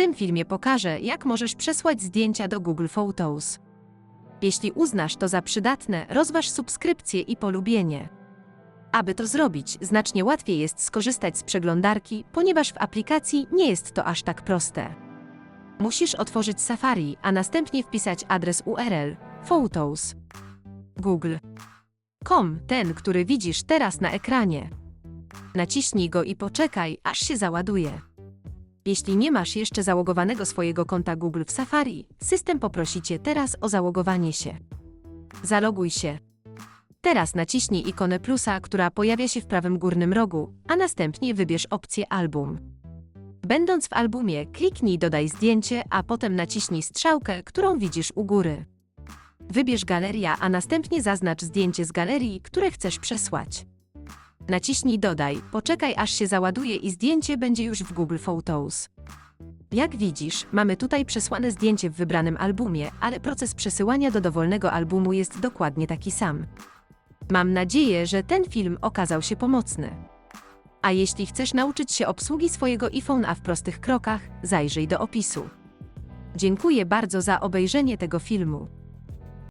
tym filmie pokażę, jak możesz przesłać zdjęcia do Google Photos. Jeśli uznasz to za przydatne, rozważ subskrypcję i polubienie. Aby to zrobić, znacznie łatwiej jest skorzystać z przeglądarki, ponieważ w aplikacji nie jest to aż tak proste. Musisz otworzyć Safari, a następnie wpisać adres URL Photos. Google.com, ten, który widzisz teraz na ekranie. Naciśnij go i poczekaj, aż się załaduje. Jeśli nie masz jeszcze załogowanego swojego konta Google w Safari, system poprosi Cię teraz o załogowanie się. Zaloguj się. Teraz naciśnij ikonę plusa, która pojawia się w prawym górnym rogu, a następnie wybierz opcję Album. Będąc w albumie, kliknij Dodaj zdjęcie, a potem naciśnij strzałkę, którą widzisz u góry. Wybierz Galeria, a następnie zaznacz zdjęcie z galerii, które chcesz przesłać. Naciśnij Dodaj, poczekaj aż się załaduje i zdjęcie będzie już w Google Photos. Jak widzisz, mamy tutaj przesłane zdjęcie w wybranym albumie, ale proces przesyłania do dowolnego albumu jest dokładnie taki sam. Mam nadzieję, że ten film okazał się pomocny. A jeśli chcesz nauczyć się obsługi swojego iPhone'a w prostych krokach, zajrzyj do opisu. Dziękuję bardzo za obejrzenie tego filmu.